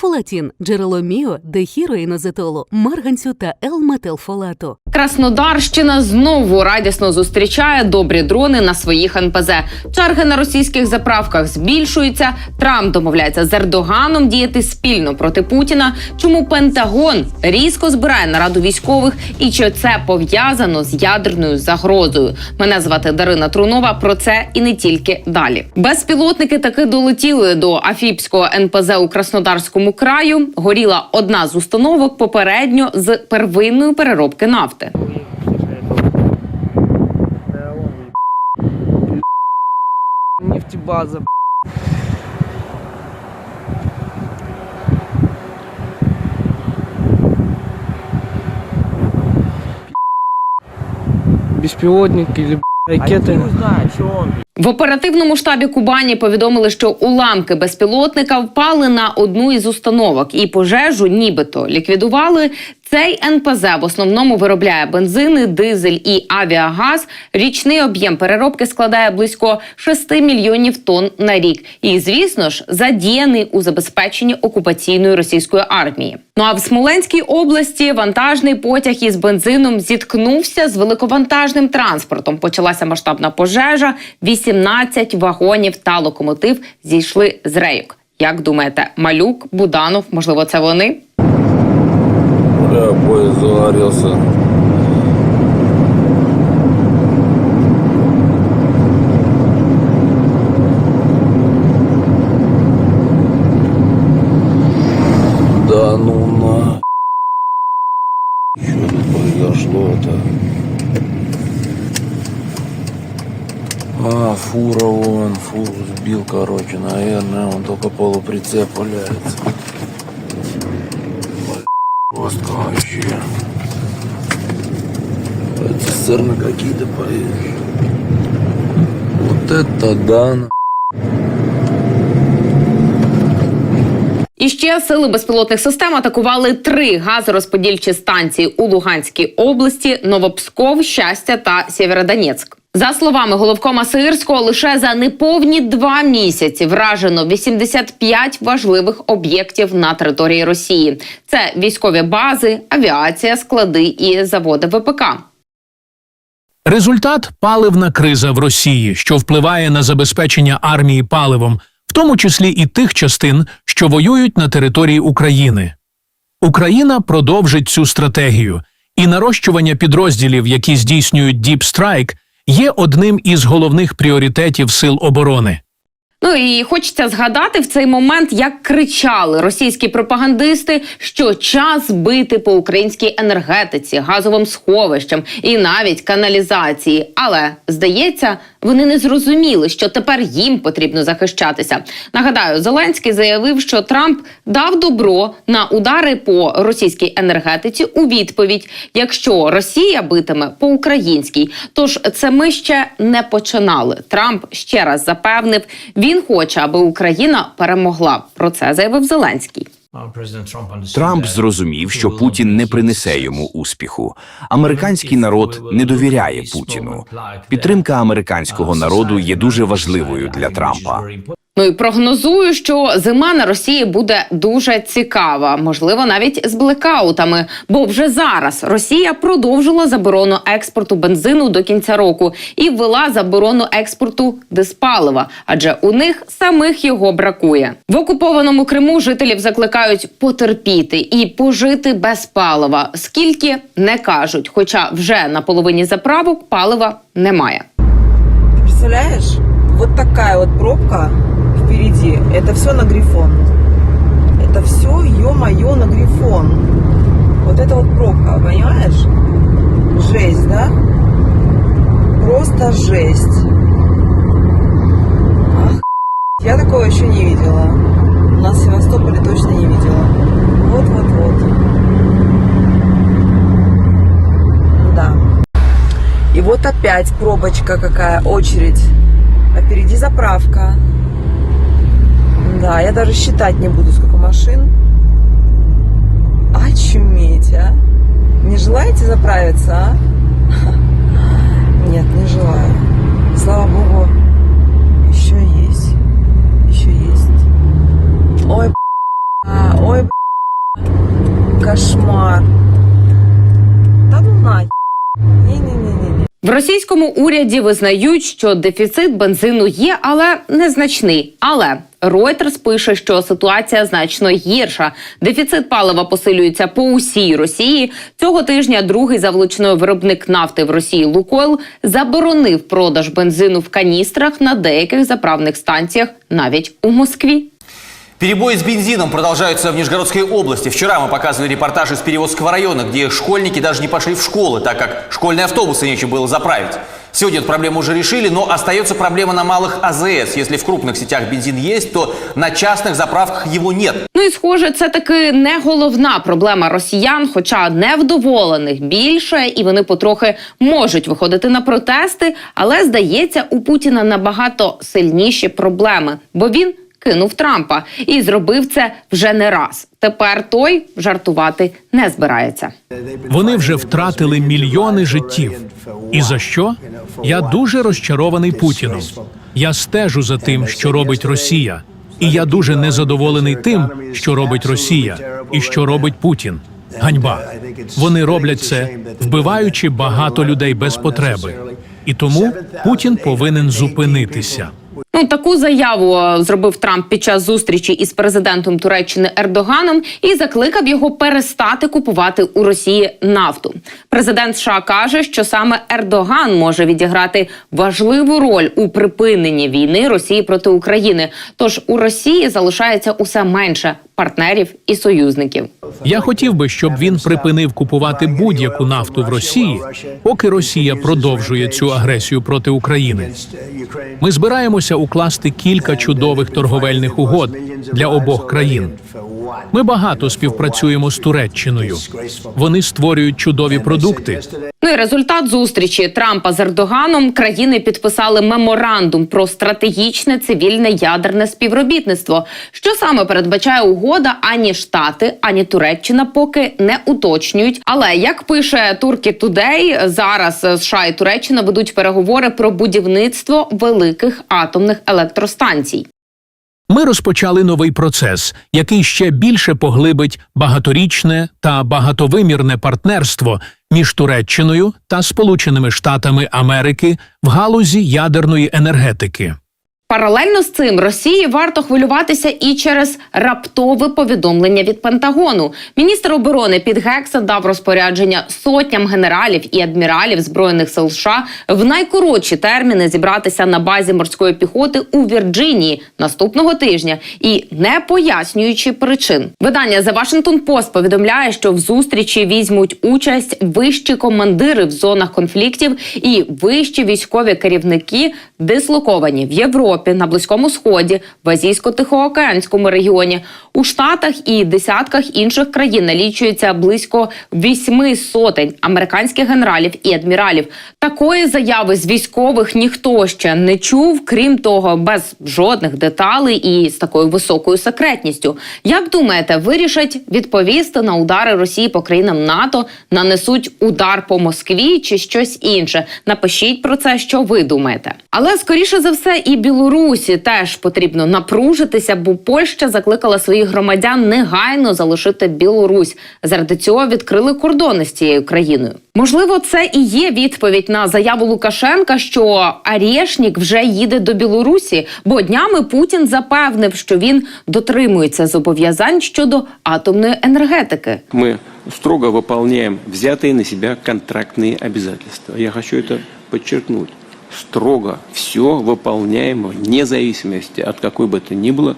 Фолатін – джерело міо, дехіроїнозетолу, марганцю та Л-метилфолату. Краснодарщина знову радісно зустрічає добрі дрони на своїх НПЗ. Черги на російських заправках збільшуються. Трамп домовляється з Ердоганом діяти спільно проти Путіна. Чому Пентагон різко збирає нараду військових і чи це пов'язано з ядерною загрозою? Мене звати Дарина Трунова. Про це і не тільки далі. Безпілотники таки долетіли до Афіпського НПЗ у Краснодарському краю. Горіла одна з установок попередньо з первинної переробки нафти. Нефтебаза. Беспилотник или ракеты. В оперативному штабі Кубані повідомили, що уламки безпілотника впали на одну із установок, і пожежу нібито ліквідували. Цей НПЗ в основному виробляє бензини, дизель і авіагаз. Річний об'єм переробки складає близько 6 мільйонів тонн на рік. І, звісно ж, задіяний у забезпеченні окупаційної російської армії. Ну а в Смоленській області вантажний потяг із бензином зіткнувся з великовантажним транспортом. Почалася масштабна пожежа. 18 вагонів та локомотив зійшли з рейок. Як думаєте, Малюк, Буданов, можливо, це вони? Поїзд поезд загорелся. Да ну на. Что тут произошло-то? А, фура вон, фуру сбил, короче, наверное, он только полуприцеп валяется. Просто вообще. Цистерны какие-то поедешь. Вот это да. на- І ще сили безпілотних систем атакували три газорозподільчі станції у Луганській області: Новопсков, Щастя та Сєвєродонецьк. За словами головкома Сирського, лише за неповні два місяці вражено 85 важливих об'єктів на території Росії. Це військові бази, авіація, склади і заводи ВПК. Результат паливна криза в Росії, що впливає на забезпечення армії паливом, в тому числі і тих частин, що воюють на території України. Україна продовжить цю стратегію, і нарощування підрозділів, які здійснюють Deep Strike, є одним із головних пріоритетів сил оборони. Ну і хочеться згадати в цей момент, як кричали російські пропагандисти, що час бити по українській енергетиці, газовим сховищам і навіть каналізації. Але здається, вони не зрозуміли, що тепер їм потрібно захищатися. Нагадаю, Зеленський заявив, що Трамп дав добро на удари по російській енергетиці у відповідь, якщо Росія битиме по українській. Тож це ми ще не починали. Трамп ще раз запевнив, він хоче, аби Україна перемогла. Про це заявив Зеленський. Трамп зрозумів, що Путін не принесе йому успіху. Американський народ не довіряє Путіну. Підтримка американського народу є дуже важливою для Трампа. Ну і прогнозую, що зима на Росії буде дуже цікава, можливо, навіть з блекаутами. Бо вже зараз Росія продовжила заборону експорту бензину до кінця року і ввела заборону експорту диспалива, адже у них самих його бракує. В окупованому Криму жителів закликають потерпіти і пожити без палива, скільки не кажуть, хоча вже на половині заправок палива немає. Представляешь? Вот такая вот пробка впереди. Это все на грифон. Это все, ё-моё, на грифон. Вот это вот пробка, понимаешь? Жесть, да? Просто жесть. Ах, я такого еще не видела. У нас в Севастополе точно не видела. Вот-вот-вот. Да. И вот опять пробочка какая, очередь. А впереди заправка. Да, я даже считать не буду, сколько машин. Очуметь, а. Не желаете заправиться, а? Нет, не желаю. Слава богу, еще есть. Еще есть. Ой, а, ой, Кошмар. Да ну на. Не-не-не-не. В російському уряді визнають, що дефіцит бензину є, але незначний. Але Reuters пише, що ситуація значно гірша. Дефіцит палива посилюється по усій Росії. Цього тижня другий за величиною виробник нафти в Росії Лукойл заборонив продаж бензину в каністрах на деяких заправних станціях, навіть у Москві. Перебои с бензином продолжаются в Нижегородской области. Вчера мы показывали репортаж из Перевозского района, где школьники даже не пошли в школы, так как школьные автобусы нечем было заправить. Сегодня эту проблему уже решили, но остается проблема на малых АЗС. Если в крупных сетях бензин есть, то на частных заправках его нет. Ну і схоже, це таки не головна проблема росіян, хоча невдоволених більше, і вони потрохи можуть виходити на протести. Але здається, у Путіна набагато сильніші проблеми, бо він кинув Трампа і зробив це вже не раз. Тепер той жартувати не збирається. Вони вже втратили мільйони життів. І за що? Я дуже розчарований Путіном. Я стежу за тим, що робить Росія, і я дуже незадоволений тим, що робить Росія і що робить Путін. Ганьба. Вони роблять це, вбиваючи багато людей без потреби. І тому Путін повинен зупинитися. Ну таку заяву е, зробив Трамп під час зустрічі із президентом Туреччини Ердоганом і закликав його перестати купувати у Росії нафту. Президент США каже, що саме Ердоган може відіграти важливу роль у припиненні війни Росії проти України. Тож у Росії залишається усе менше партнерів і союзників. Я хотів би, щоб він припинив купувати будь-яку нафту в Росії, поки Росія продовжує цю агресію проти України. Ми збираємося укласти кілька чудових торговельних угод для обох країн. Ми багато співпрацюємо з Туреччиною. Вони створюють чудові продукти. Ну результат зустрічі Трампа з Ердоганом країни підписали меморандум про стратегічне цивільне ядерне співробітництво. Що саме передбачає угода, ані Штати, ані Туреччина поки не уточнюють. Але як пише Туркі Тудей, зараз США і Туреччина ведуть переговори про будівництво великих атомних електростанцій. Ми розпочали новий процес, який ще більше поглибить багаторічне та багатовимірне партнерство між Туреччиною та Сполученими Штатами Америки в галузі ядерної енергетики. Паралельно з цим Росії варто хвилюватися і через раптове повідомлення від Пентагону. Міністр оборони Піт Гекса дав розпорядження сотням генералів і адміралів збройних сил США в найкоротші терміни зібратися на базі морської піхоти у Вірджинії наступного тижня і не пояснюючи причин. Видання The Washington Post повідомляє, що в зустрічі візьмуть участь вищі командири в зонах конфліктів і вищі військові керівники, дислоковані в Європі, на Близькому Сході, в Азійсько-Тихоокеанському регіоні, у Штатах і десятках інших країн налічується близько вісьми сотень американських генералів і адміралів. Такої заяви з військових ніхто ще не чув, крім того, без жодних деталей і з такою високою секретністю. Як думаєте, вирішать відповісти на удари Росії по країнам НАТО, нанесуть удар по Москві чи щось інше? Напишіть про це, що ви думаєте. Але скоріше за все, і Білорусі теж потрібно напружитися, бо Польща закликала своїх громадян негайно залишити Білорусь. Заради цього відкрили кордони з цією країною. Можливо, це і є відповідь на заяву Лукашенка, що Арєшнік вже їде до Білорусі, бо днями Путін запевнив, що він дотримується зобов'язань щодо атомної енергетики. Мы строго выполняем взятые на себя контрактные обязательства. Я хочу это подчеркнуть. Строго все выполняемо вне зависимости от какой бы то ни было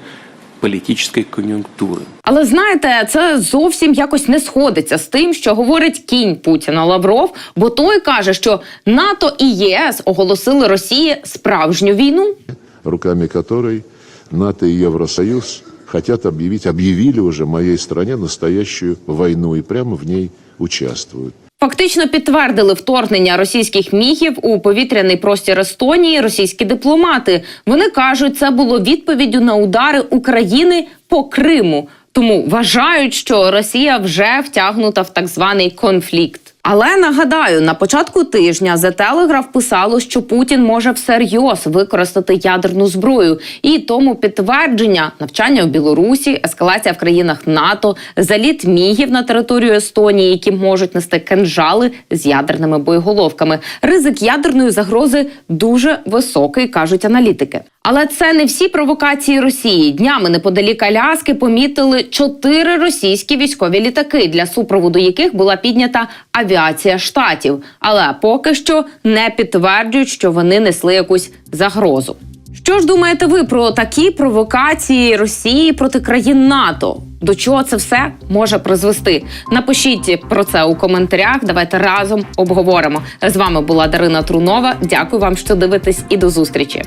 политической конъюнктуры. Але знаєте, це зовсім якось не сходиться з тим, що говорить кінь Путіна Лавров, бо той каже, що НАТО і ЄС оголосили Росії справжню війну. руками которой НАТО и Евросоюз хотят объявить, объявили уже моей стране настоящую войну и прямо в ней участвуют. Фактично підтвердили вторгнення російських мігів у повітряний простір Естонії російські дипломати. Вони кажуть, це було відповіддю на удари України по Криму. Тому вважають, що Росія вже втягнута в так званий конфлікт. Але нагадаю, на початку тижня The Telegraph писало, що Путін може всерйоз використати ядерну зброю, і тому підтвердження навчання у Білорусі, ескалація в країнах НАТО, заліт мігів на територію Естонії, які можуть нести кинжали з ядерними боєголовками. Ризик ядерної загрози дуже високий, кажуть аналітики. Але це не всі провокації Росії. Днями неподалік Аляски помітили чотири російські військові літаки, для супроводу яких була піднята авіація штатів. Але поки що не підтверджують, що вони несли якусь загрозу. Що ж думаєте ви про такі провокації Росії проти країн НАТО? До чого це все може призвести? Напишіть про це у коментарях. Давайте разом обговоримо. З вами була Дарина Трунова. Дякую вам, що дивитесь, і до зустрічі.